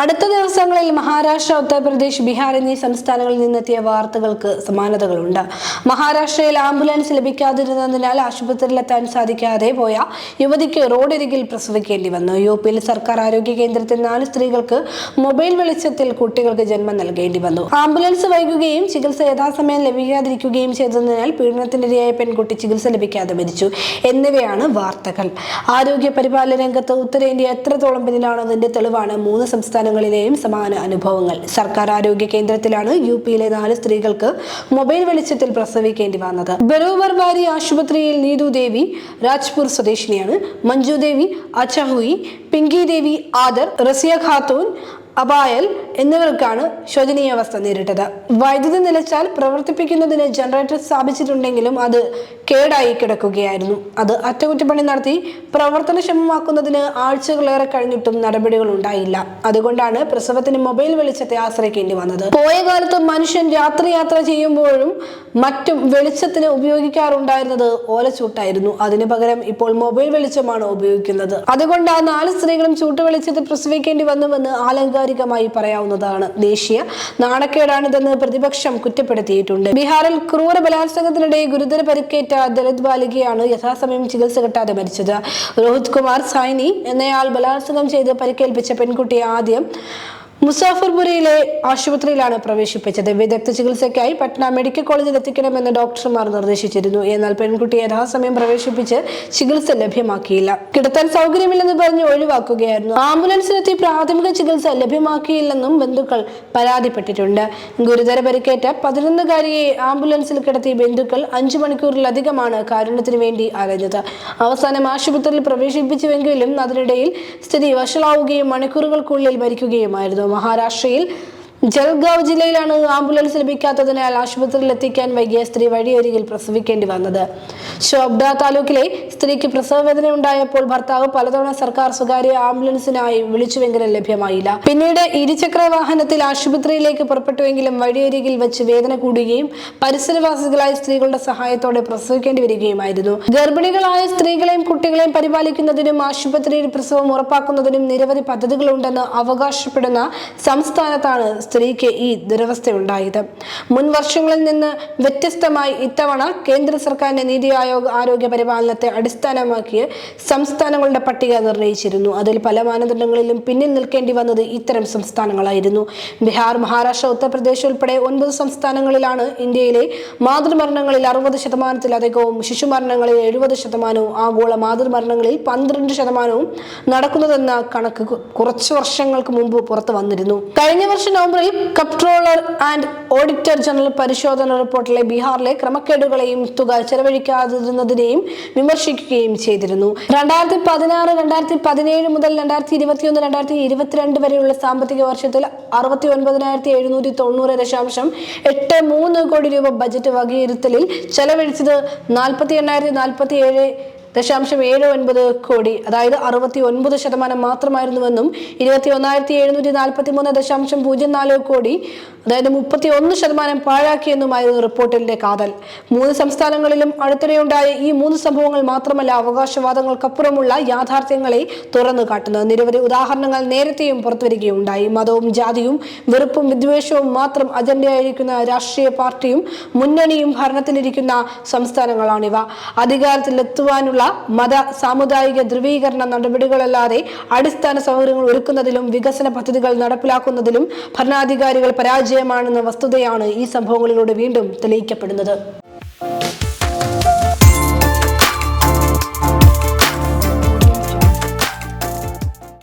അടുത്ത ദിവസങ്ങളിൽ മഹാരാഷ്ട്ര ഉത്തർപ്രദേശ് ബീഹാർ എന്നീ സംസ്ഥാനങ്ങളിൽ നിന്നെത്തിയ വാർത്തകൾക്ക് സമാനതകളുണ്ട്. മഹാരാഷ്ട്രയിൽ ആംബുലൻസ് ലഭിക്കാതിരുന്നതിനാൽ ആശുപത്രിയിലെത്താൻ സാധിക്കാതെ പോയ യുവതിക്ക് റോഡരികിൽ പ്രസവിക്കേണ്ടി വന്നു. യു പിയിൽ സർക്കാർ ആരോഗ്യ കേന്ദ്രത്തിൽ നാല് സ്ത്രീകൾക്ക് മൊബൈൽ വെളിച്ചത്തിൽ കുട്ടികൾക്ക് ജന്മം നൽകേണ്ടി വന്നു. ആംബുലൻസ് വൈകുകയും ചികിത്സ യഥാസമയം ലഭിക്കാതിരിക്കുകയും ചെയ്തതിനാൽ പീഡനത്തിനിരയായ പെൺകുട്ടി ചികിത്സ ലഭിക്കാതെ മരിച്ചു. എന്നിവയാണ് വാർത്തകൾ. ആരോഗ്യ പരിപാലന രംഗത്ത് ഉത്തരേന്ത്യ എത്രത്തോളം പിന്നിലാണോ അതിന്റെ തെളിവാണ് മൂന്ന് സംസ്ഥാനങ്ങളിലെയും സമാന അനുഭവങ്ങൾ. സർക്കാർ ആരോഗ്യ കേന്ദ്രത്തിലാണ് യു പിയിലെ നാല് സ്ത്രീകൾക്ക് മൊബൈൽ വെളിച്ചത്തിൽ പ്രസവിക്കേണ്ടി വന്നത്. ബറോബർബാരി ആശുപത്രിയിൽ നീതു ദേവി രാജ്പൂർ സ്വദേശിനിയാണ്. മഞ്ജു ദേവി അച്ചഹുയി പിങ്കി ദേവി ആദർ റസിയ ഖാത്തൂൻ അപായൽ എന്നിവർക്കാണ് ശോചനീയാവസ്ഥ നേരിട്ടത്. വൈദ്യുതി നിലച്ചാൽ പ്രവർത്തിപ്പിക്കുന്നതിന് ജനറേറ്റർ സ്ഥാപിച്ചിട്ടുണ്ടെങ്കിലും അത് കേടായി കിടക്കുകയായിരുന്നു. അത് അറ്റകുറ്റപ്പണി നടത്തി പ്രവർത്തനക്ഷമമാക്കുന്നതിന് ആഴ്ചകളേറെ കഴിഞ്ഞിട്ടും നടപടികൾ ഉണ്ടായില്ല. അതുകൊണ്ടാണ് പ്രസവത്തിന് മൊബൈൽ വെളിച്ചത്തെ ആശ്രയിക്കേണ്ടി വന്നത്. പോയ കാലത്ത് മനുഷ്യൻ രാത്രി യാത്ര ചെയ്യുമ്പോഴും മറ്റും വെളിച്ചത്തിന് ഉപയോഗിക്കാറുണ്ടായിരുന്നത് ഓലച്ചൂട്ടായിരുന്നു അതിനു പകരം ഇപ്പോൾ മൊബൈൽ വെളിച്ചമാണ് ഉപയോഗിക്കുന്നത്. അതുകൊണ്ട് ആ നാല് സ്ത്രീകളും ചൂട്ടുവെളിച്ചത്തിൽ പ്രസവിക്കേണ്ടി വന്നുവെന്ന് ആലങ്കാരികമായി പറയാവുന്നതാണ് ദേശീയ നാണക്കേടാണിതെന്ന് പ്രതിപക്ഷം കുറ്റപ്പെടുത്തിയിട്ടുണ്ട്. ബീഹാറിൽ ക്രൂര ബലാത്സംഗത്തിനിടെ ഗുരുതര പരിക്കേറ്റ ദളിത് ബാലികയാണ് യഥാസമയം ചികിത്സ കിട്ടാതെ മരിച്ചത്. രോഹിത് കുമാർ സൈനി എന്നയാൾ ബലാത്സംഗം ചെയ്ത് പരിക്കേൽപ്പിച്ച പെൺകുട്ടി ആദ്യം മുസാഫർപുരയിലെ ആശുപത്രിയിലാണ് പ്രവേശിപ്പിച്ചത്. വിദഗ്ധ ചികിത്സയ്ക്കായി പട്ന മെഡിക്കൽ കോളേജിൽ എത്തിക്കണമെന്ന് ഡോക്ടർമാർ നിർദ്ദേശിച്ചിരുന്നു. എന്നാൽ പെൺകുട്ടി യഥാസമയം പ്രവേശിപ്പിച്ച് ചികിത്സ ലഭ്യമാക്കിയില്ല. കിടത്താൻ സൗകര്യമില്ലെന്ന് പറഞ്ഞ് ഒഴിവാക്കുകയായിരുന്നു. ആംബുലൻസിലെത്തി പ്രാഥമിക ചികിത്സ ലഭ്യമാക്കിയില്ലെന്നും ബന്ധുക്കൾ പരാതിപ്പെട്ടിട്ടുണ്ട്. ഗുരുതര പരിക്കേറ്റ പതിനൊന്നുകാരിയെ ആംബുലൻസിൽ കിടത്തി ബന്ധുക്കൾ അഞ്ചു മണിക്കൂറിലധികമാണ് കാരുണ്യത്തിന് വേണ്ടി അലഞ്ഞത്. അവസാനം ആശുപത്രിയിൽ പ്രവേശിപ്പിച്ചുവെങ്കിലും അതിനിടയിൽ സ്ഥിതി വഷളാവുകയും മണിക്കൂറുകൾക്കുള്ളിൽ മരിക്കുകയുമായിരുന്നു. മഹാരാഷ്ട്രയിൽ ജൽഗാവ് ജില്ലയിലാണ് ആംബുലൻസ് ലഭിക്കാത്തതിനാൽ ആശുപത്രിയിൽ എത്തിക്കാൻ വൈകിയ സ്ത്രീ വഴിയരികിൽ പ്രസവിക്കേണ്ടി വന്നത്. ഷോബ്ഡ താലൂക്കിലെ സ്ത്രീക്ക് പ്രസവവേദന ഉണ്ടായപ്പോൾ ഭർത്താവ് പലതവണ സർക്കാർ സ്വകാര്യ ആംബുലൻസിനായി വിളിച്ചുവെങ്കിലും ലഭ്യമായില്ല. പിന്നീട് ഇരുചക്ര വാഹനത്തിൽ ആശുപത്രിയിലേക്ക് പുറപ്പെട്ടുവെങ്കിലും വഴിയരികിൽ വെച്ച് വേദന കൂടുകയും പരിസരവാസികളായ സ്ത്രീകളുടെ സഹായത്തോടെ പ്രസവിക്കേണ്ടി വരികയുമായിരുന്നു. ഗർഭിണികളായ സ്ത്രീകളെയും കുട്ടികളെയും പരിപാലിക്കുന്നതിനും ആശുപത്രിയിൽ പ്രസവം ഉറപ്പാക്കുന്നതിനും നിരവധി പദ്ധതികളുണ്ടെന്ന് അവകാശപ്പെടുന്ന സംസ്ഥാനത്താണ് സ്ത്രീക്ക് ഈ ദുരവസ്ഥയുണ്ടായത്. മുൻ വർഷങ്ങളിൽ നിന്ന് വ്യത്യസ്തമായി ഇത്തവണ കേന്ദ്ര സർക്കാരിന്റെ നീതി ആയോഗ് ആരോഗ്യ പരിപാലനത്തെ അടിസ്ഥാനമാക്കി സംസ്ഥാനങ്ങളുടെ പട്ടിക നിർണയിച്ചിരുന്നു. അതിൽ പല മാനദണ്ഡങ്ങളിലും പിന്നിൽ നിൽക്കേണ്ടി വന്നത് ഇത്തരം സംസ്ഥാനങ്ങളായിരുന്നു. ബീഹാർ മഹാരാഷ്ട്ര ഉത്തർപ്രദേശ് ഉൾപ്പെടെ ഒൻപത് സംസ്ഥാനങ്ങളിലാണ് ഇന്ത്യയിലെ മാതൃമരണങ്ങളിൽ അറുപത് ശതമാനത്തിലധികവും ശിശുമരണങ്ങളിൽ എഴുപത് ശതമാനവും ആഗോള മാതൃമരണങ്ങളിൽ പന്ത്രണ്ട് ശതമാനവും നടക്കുന്നതെന്ന കണക്ക് കുറച്ചു വർഷങ്ങൾക്ക് മുമ്പ് പുറത്തു വന്നിരുന്നു. കഴിഞ്ഞ വർഷം നവംബറിൽ കൺട്രോളർ ആൻഡ് ഓഡിറ്റർ ജനറൽ പരിശോധന റിപ്പോർട്ടിലെ ബീഹാറിലെ ക്രമക്കേടുകളെയും തുക ചെലവഴിക്കാതിരുന്നതിനെയും വിമർശിക്കുകയും ചെയ്തിരുന്നു. രണ്ടായിരത്തി പതിനാറ് രണ്ടായിരത്തി പതിനേഴ് മുതൽ രണ്ടായിരത്തി ഇരുപത്തിയൊന്ന് രണ്ടായിരത്തി ഇരുപത്തിരണ്ട് വരെയുള്ള സാമ്പത്തിക വർഷത്തിൽ അറുപത്തി ഒൻപതിനായിരത്തി എഴുന്നൂറ്റി തൊണ്ണൂറ് ദശാംശം എട്ട് മൂന്ന് കോടി രൂപ ബജറ്റ് വകയിരുത്തലിൽ ചെലവഴിച്ചത് നാൽപ്പത്തി എണ്ണായിരത്തി നാൽപ്പത്തി ഏഴ് ദശാംശം ഏഴ് ഒൻപത് കോടി അതായത് അറുപത്തി ഒൻപത് ശതമാനം മാത്രമായിരുന്നുവെന്നും ഇരുപത്തി ഒന്നായിരത്തി എഴുന്നൂറ്റി നാൽപ്പത്തി മൂന്ന് ദശാംശം പൂജ്യം നാല് കോടി അതായത് മുപ്പത്തി ഒന്ന് ശതമാനം പാഴാക്കിയെന്നുമായിരുന്നു റിപ്പോർട്ടിന്റെ കാതൽ. മൂന്ന് സംസ്ഥാനങ്ങളിലും അടുത്തിടെയുണ്ടായ ഈ മൂന്ന് സംഭവങ്ങൾ മാത്രമല്ല അവകാശവാദങ്ങൾക്കപ്പുറമുള്ള യാഥാർത്ഥ്യങ്ങളെ തുറന്നു കാട്ടുന്നത്. നിരവധി ഉദാഹരണങ്ങൾ നേരത്തെയും പുറത്തുവരികയുണ്ടായി. മതവും ജാതിയും വെറുപ്പും വിദ്വേഷവും മാത്രം അജണ്ടയായിരിക്കുന്ന രാഷ്ട്രീയ പാർട്ടിയും മുന്നണിയും ഭരണത്തിലിരിക്കുന്ന സംസ്ഥാനങ്ങളാണിവ. അധികാരത്തിലെത്തുവാനുള്ള മത സാമുദായിക ധ്രുവീകരണ നടപടികളല്ലാതെ അടിസ്ഥാന സൗകര്യങ്ങൾ ഒരുക്കുന്നതിലും വികസന പദ്ധതികൾ നടപ്പിലാക്കുന്നതിലും ഭരണാധികാരികൾ പരാജയമാണെന്ന വസ്തുതയാണ് ഈ സംഭവങ്ങളിലൂടെ വീണ്ടും തെളിയിക്കപ്പെടുന്നത്.